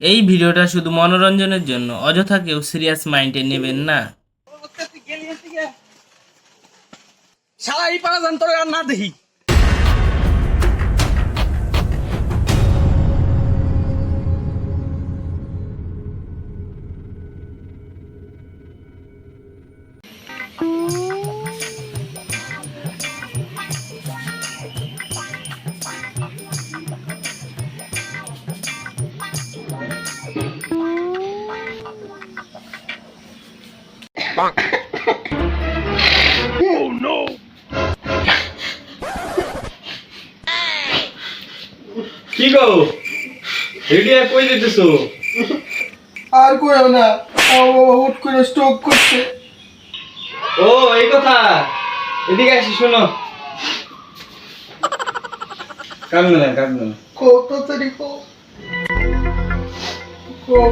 এই ভিডিওটা শুধু মনোরঞ্জনের জন্য অযথা কেউ সিরিয়াস মাইন্ডে নেবেন না। না দেখি। কি গো? রেডি কই দিতেছো আর কইও না হুট করে স্ট্রোক করছে। ও এই কথা। এদিকে আসি শোনো। কান্দো না কান্দো না। খুব তাড়াতাড়ি খুব খুব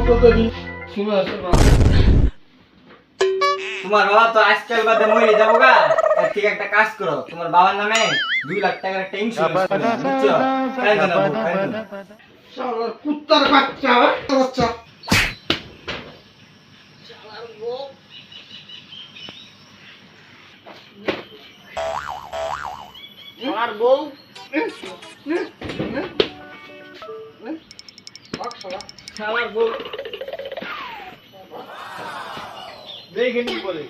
শুনো শোনো তোমার বাবা তো আজকাল বাদে মরে যাব গা। থেকে একটা কাজ করো তোমার বাবার নামে দুই লাখ টাকার একটা ইন্স্যুরেন্স করো বুঝছ? কান্দো না। শালার কুত্তার বাচ্চা বাচ্চা। আর বউ। শালার বউ। দেখে নি বলে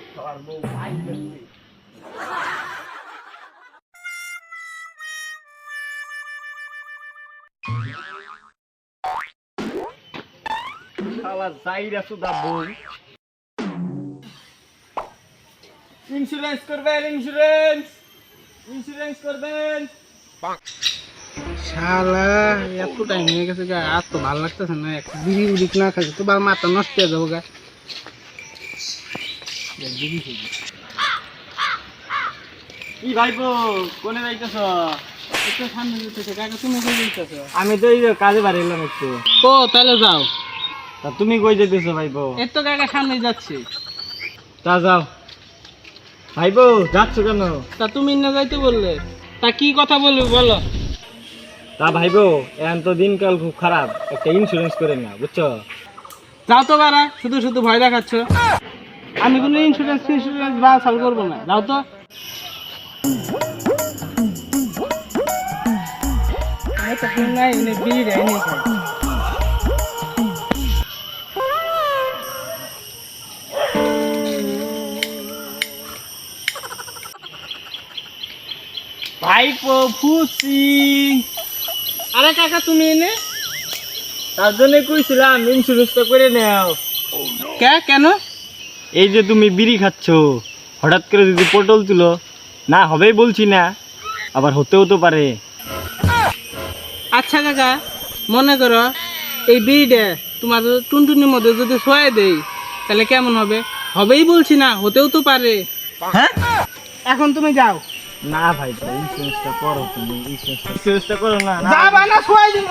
শালা সুদা বউ। ইন্স্যুরেন্স করবেন ইন্স্যুরেন্স ইন্স্যুরেন্স করবেন। শালা এত টাইম হয়ে গেছে গা আর তো ভালো লাগতেছে না এক বিড়ি উড়ি না খাচ্ছে তো বা মাথা নষ্ট হয়ে যাব গা। কি ভাইপো কোনে যাইতেছ? একটু সামনে যেতেছে কাকা তুমি কই আমি তো এই কাজে বাড়ি এলাম একটু। ও তাহলে যাও। তা তুমি কই যেতেছো ভাইপো? এর তো কাকা সামনে যাচ্ছে। তা যাও। ভাইপো যাচ্ছ কেন? তা তুমি না যাইতে বললে। তা কি কথা বলবে বলো। তা ভাইবো এখন তো দিনকাল খুব খারাপ। একটা ইন্স্যুরেন্স করে না বুঝছ? যাও তো বারা শুধু শুধু ভয় দেখাচ্ছ। আমি কোনো ইন্স্যুরেন্স ইন্স্যুরেন্স বা সাল করব না। যাও তো। নাই ফুসি। আরে কাকা, তুমি এনে? তার জন্য কইছিলাম ইন্স্যুরেন্সটা করে নাও। কে? কেন? এই যে তুমি বিড়ি খাচ্ছ হঠাৎ করে যদি পটল তুলো না হবেই বলছি না আবার হতেও তো পারে। আচ্ছা কাকা মনে করো এই বিড়িটা তোমার টুনটুনির মধ্যে যদি শোয়াই দেই তাহলে কেমন হবে? হবেই বলছি না হতেও তো পারে। হ্যাঁ? এখন তুমি যাও। না ভাই ইন্স্যুরেন্সটা করো তুমি ইন্স্যুরেন্সটা করো না না। যাবা না শোয়াই দিব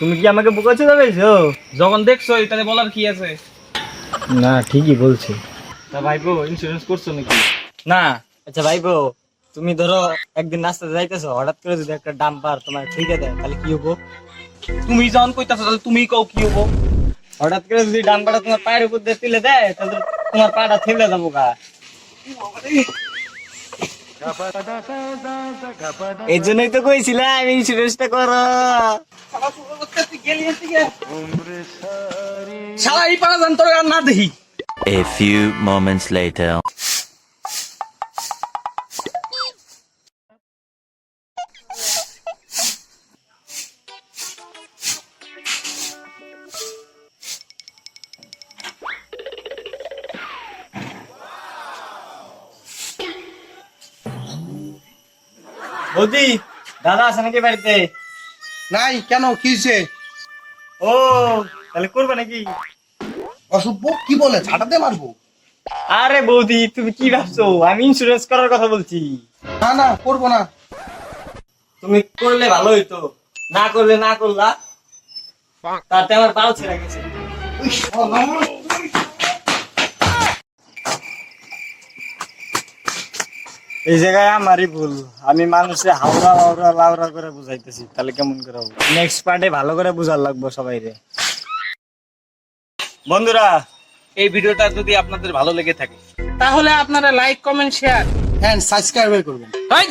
তুমি কি আমাকে বোকাচ্ছে যখন দেখছ তাহলে বলার কি আছে? না ঠিকই বলছে তা তুমি ধরো একদিন রাস্তাতে যাইতেছো, হঠাৎ করে যদি একটা ডাম্পার তোমার ঠিকে দেয় তাহলে কি হব তুমি যখন কইতাছো তাহলে তুমি কও কি হব? হঠাৎ করে যদি ডাম্পারটা তোমার পায়ের উপর দিয়ে তুলে দেয়, তাহলে তোমার পাটা থেলে যাব গা। এই জন্যই তো কইছিলাম ইন্স্যুরেন্সটা করো শালা এই পাড়া জান তোর আর না দেখি A few moments later. বৌদি দাদা আছে নাকি বাড়িতে? নাই কেন? কি হয়েছে? ও তাহলে করবে নাকি? অসভ্য? কি বলে? ঝাঁটাতে মারবো? আরে বৌদি তুমি কি ভাবছ? আমি ইন্স্যুরেন্স করার কথা বলছি। না না করব না। তুমি করলে ভালো হইতো। না করলে না করলা। তাতে আমার পাও ছেড়ে গেছে। এই জায়গায় আমারই ভুল। আমি মানুষে হাওড়া লাউড়া লাউড়া করে বুঝাইতেছি। তাহলে কেমন করে হবে? নেক্সট পার্টে ভালো করে বুঝার লাগবো সবাই রে বন্ধুরা, এই ভিডিওটা যদি আপনাদের ভালো লেগে থাকে, তাহলে আপনারা like comment share and subscribe করবেন। হাই